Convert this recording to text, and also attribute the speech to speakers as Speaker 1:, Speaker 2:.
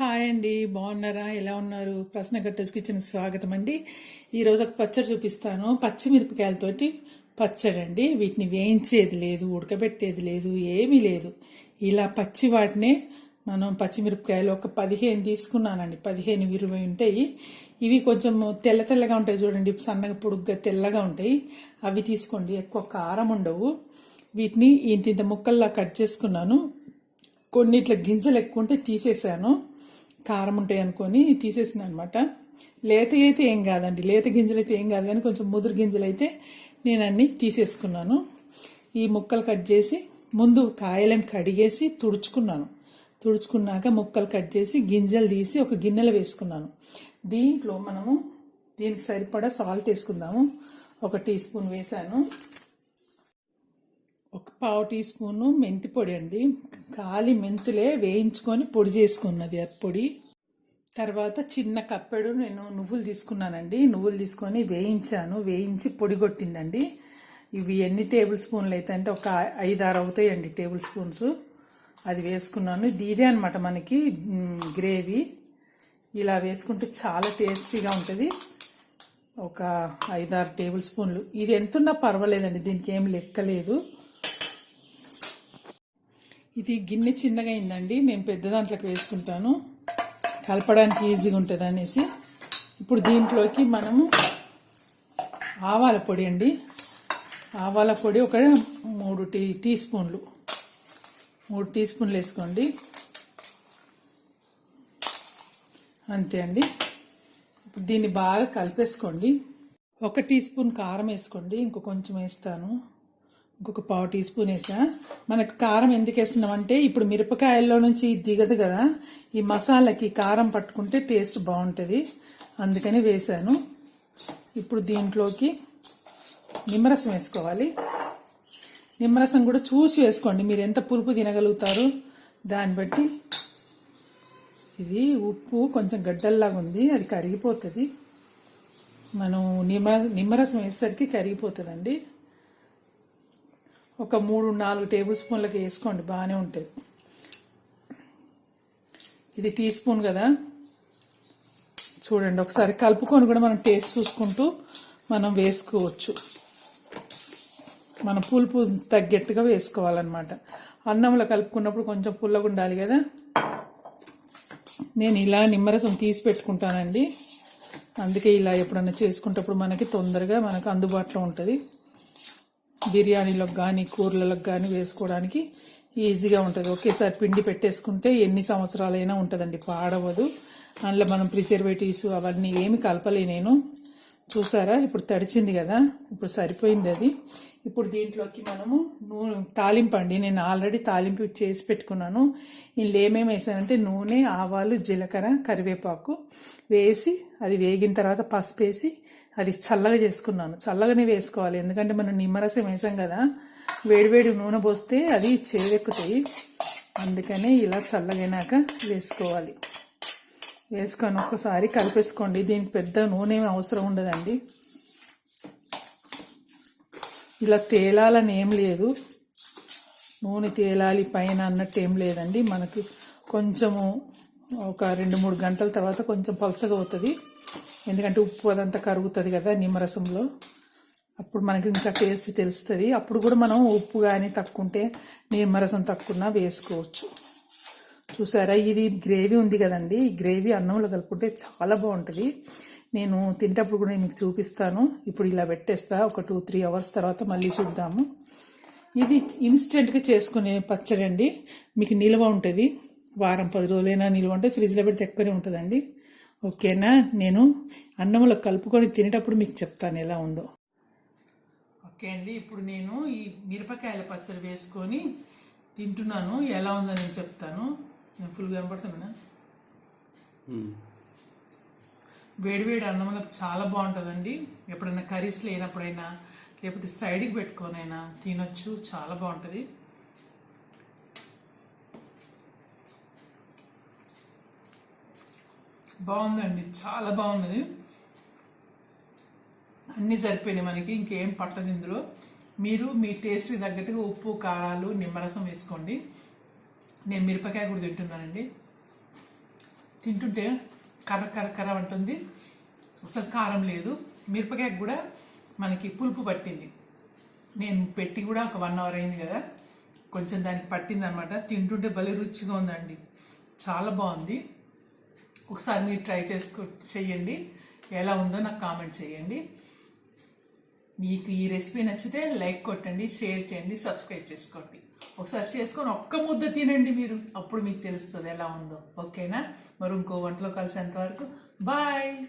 Speaker 1: Hi అండి బాగున్నారా? ఎలా ఉన్నారు? ప్రశ్న కట్టేసి కిచెన్ స్వాగతం అండి. ఈరోజు ఒక పచ్చడి చూపిస్తాను. పచ్చిమిరపకాయలతోటి పచ్చడి అండి. వీటిని వేయించేది లేదు ఉడకబెట్టేది లేదు ఏమీ లేదు. ఇలా పచ్చి వాటినే మనం పచ్చిమిరపకాయలు ఒక పదిహేను తీసుకున్నానండి. పదిహేను ఇరవై ఉంటాయి. ఇవి కొంచెం తెల్ల తెల్లగా ఉంటాయి చూడండి. సన్నగా పొడుగ్గా తెల్లగా ఉంటాయి. అవి తీసుకోండి. ఎక్కువ కారం ఉండవు. వీటిని ఇంత ఇంత ముక్కల్లా కట్ చేసుకున్నాను. కొన్నిట్ల గింజలు ఎక్కువ ఉంటే తీసేసాను. కారం ఉంటాయి అనుకొని తీసేసిన అనమాట లేత అయితే ఏం కాదండి. లేత గింజలు అయితే ఏం కాదు కానీ కొంచెం ముదురు గింజలు అయితే నేను అన్ని తీసేసుకున్నాను. ఈ ముక్కలు కట్ చేసి ముందు కాయలను కడిగేసి తుడుచుకున్నాను. తుడుచుకున్నాక ముక్కలు కట్ చేసి గింజలు తీసి ఒక గిన్నెలో వేసుకున్నాను. దీంట్లో మనము దీనికి సరిపడా సాల్ట్ వేసుకుందాము. ఒక టీ స్పూన్ వేసాను. ఒక పావు టీ స్పూను మెంతి పొడి అండి. కాలి మెంతులే వేయించుకొని పొడి చేసుకున్నది ఆ పొడి. తర్వాత చిన్న కప్పెడు నేను నువ్వులు తీసుకున్నానండి. నువ్వులు తీసుకొని వేయించాను. వేయించి పొడి కొట్టిందండి. ఇవి ఎన్ని టేబుల్ స్పూన్లు అయితే అంటే ఒక ఐదారు అవుతాయండి టేబుల్ స్పూన్స్. అది వేసుకున్నాను. ఇది ఇదే అనమాట మనకి గ్రేవీ. ఇలా వేసుకుంటే చాలా టేస్టీగా ఉంటుంది. ఒక ఐదారు టేబుల్ స్పూన్లు. ఇది ఎంతున్నా పర్వాలేదండి. దీనికి ఏం లెక్కలేదు ఇది గిన్నె చిన్నగా అయిందండి. నేను పెద్ద దాంట్లోకి వేసుకుంటాను. కలపడానికి ఈజీగా ఉంటుంది అనేసి. ఇప్పుడు దీంట్లోకి మనము ఆవాల పొడి అండి. ఆవాల పొడి ఒక మూడు టీ టీ స్పూన్లు. మూడు టీ స్పూన్లు వేసుకోండి. అంతే అండి. ఇప్పుడు దీన్ని బాగా కలిపేసుకోండి. ఒక టీ స్పూన్ కారం వేసుకోండి. ఇంకో కొంచెం వేస్తాను. ఇంకొక పావు టీ స్పూన్ వేసా. మనకు కారం ఎందుకు వేస్తున్నాం అంటే ఇప్పుడు మిరపకాయల్లో నుంచి ఇది దిగదు కదా. ఈ మసాలాకి కారం పట్టుకుంటే టేస్ట్ బాగుంటుంది. అందుకని వేసాను. ఇప్పుడు దీంట్లోకి నిమ్మరసం వేసుకోవాలి. నిమ్మరసం కూడా చూసి వేసుకోండి. మీరు ఎంత పులుపు తినగలుగుతారు? దాన్ని బట్టి ఇది ఉప్పు కొంచెం గడ్డల్లాగా ఉంది. అది కరిగిపోతుంది. మనం నిమ్మ నిమ్మరసం వేసేసరికి కరిగిపోతుందండి. ఒక మూడు నాలుగు టేబుల్ స్పూన్లకి వేసుకోండి బాగానే ఉంటుంది. ఇది టీ స్పూన్ కదా. చూడండి ఒకసారి కలుపుకొని కూడా మనం టేస్ట్ చూసుకుంటూ మనం వేసుకోవచ్చు. మన పులుపు తగ్గట్టుగా వేసుకోవాలన్నమాట. అన్నంలో కలుపుకున్నప్పుడు కొంచెం పుల్లగా ఉండాలి కదా. నేను ఇలా నిమ్మరసం తీసి పెట్టుకుంటానండి. అందుకే ఇలా ఎప్పుడన్నా చేసుకుంటప్పుడు మనకి తొందరగా మనకు అందుబాటులో ఉంటుంది. బిర్యానీలకు కానీ కూరలకు కానీ వేసుకోవడానికి ఈజీగా ఉంటుంది. ఒకేసారి పిండి పెట్టేసుకుంటే ఎన్ని సంవత్సరాలైనా ఉంటుందండి. పాడవదు. అందులో మనం ప్రిజర్వేటివ్స్ అవన్నీ ఏమి కలపలే నేను. చూసారా? ఇప్పుడు తడిచింది కదా? ఇప్పుడు సరిపోయింది అది. ఇప్పుడు దీంట్లోకి మనము నూనె తాలింపు అండి. నేను ఆల్రెడీ తాలింపు చేసి పెట్టుకున్నాను. ఇందులో ఏమేమి వేసానంటే నూనె ఆవాలు జీలకర్ర కరివేపాకు వేసి అది వేగిన తర్వాత పసుపు వేసి అది చల్లగా చేసుకున్నాను. చల్లగానే వేసుకోవాలి. ఎందుకంటే మనం నిమ్మరసం వేసాం కదా. వేడివేడి నూనె పోస్తే అది చేదెక్కుతాయి. అందుకనే ఇలా చల్లగైనాక వేసుకోవాలి. వేసుకొని ఒక్కసారి కలిపేసుకోండి. దీనికి పెద్ద నూనె అవసరం ఉండదండి. ఇలా తేలాలని ఏం లేదు. నూనె తేలాలి పైన అన్నట్టు ఏం లేదండి. మనకి కొంచెము ఒక రెండు మూడు గంటల తర్వాత కొంచెం పలసగా అవుతుంది. ఎందుకంటే ఉప్పు అదంతా కరుగుతుంది కదా నిమ్మరసంలో. అప్పుడు మనకి ఇంకా టేస్ట్ తెలుస్తుంది. అప్పుడు కూడా మనం ఉప్పు కానీ తక్కువంటే నిమ్మరసం తక్కువ వేసుకోవచ్చు. చూసారా? ఇది గ్రేవీ ఉంది కదండి. ఈ గ్రేవీ అన్నంలో కలుపుకుంటే చాలా బాగుంటుంది. నేను తింటప్పుడు కూడా మీకు చూపిస్తాను. ఇప్పుడు ఇలా పెట్టేస్తా. ఒక టూ త్రీ అవర్స్ తర్వాత మళ్ళీ చూద్దాము. ఇది ఇన్స్టెంట్గా చేసుకునే పచ్చడి అండి. మీకు నిల్వ ఉంటుంది. వారం పది రోజులైనా నిల్వ ఉంటే ఫ్రిడ్జ్లో పెడితే ఎక్కువనే ఉంటుందండి. ఓకేనా? నేను అన్నంలో కలుపుకొని తినేటప్పుడు మీకు చెప్తాను ఎలా ఉందో. ఓకే అండి. ఇప్పుడు నేను ఈ మిరపకాయల పచ్చడి వేసుకొని తింటున్నాను. ఎలా ఉందో నేను చెప్తాను. ఫుల్ కనపడుతున్నా వేడివేడి అన్నంలో చాలా బాగుంటుందండి. ఎప్పుడైనా కర్రీస్ లేనప్పుడైనా లేకపోతే సైడ్కి పెట్టుకొనైనా తినొచ్చు చాలా బాగుంటుంది. బాగుందండి చాలా బాగున్నది. అన్నీ సరిపోయినాయి మనకి ఇంకేం పట్టదు ఇందులో. మీరు మీ టేస్ట్కి తగ్గట్టుగా ఉప్పు కారాలు నిమ్మరసం వేసుకోండి. నేను మిరపకాయ కూడా తింటున్నానండి. తింటుంటే కర్ర కర్ర కర్ర అంటుంది. అసలు కారం లేదు. మిరపకాయ కూడా మనకి పులుపు పట్టింది. నేను పెట్టి కూడా ఒక వన్ అవర్ అయింది కదా. కొంచెం దానికి పట్టింది అనమాట తింటుంటే భలే రుచిగా ఉందండి. చాలా బాగుంది. ఒకసారి మీరు ట్రై చేసుకో చెయ్యండి. ఎలా ఉందో నాకు కామెంట్ చేయండి మీకు ఈ రెసిపీ నచ్చితే లైక్ కొట్టండి షేర్ చేయండి సబ్స్క్రైబ్ చేసుకోండి. ఒకసారి చేసుకొని ఒక్క ముద్ద తినండి మీరు. అప్పుడు మీకు తెలుస్తుంది ఎలా ఉందో. ఓకేనా? మరి ఇంకో వంటలో కలిసేంత వరకు. బాయ్.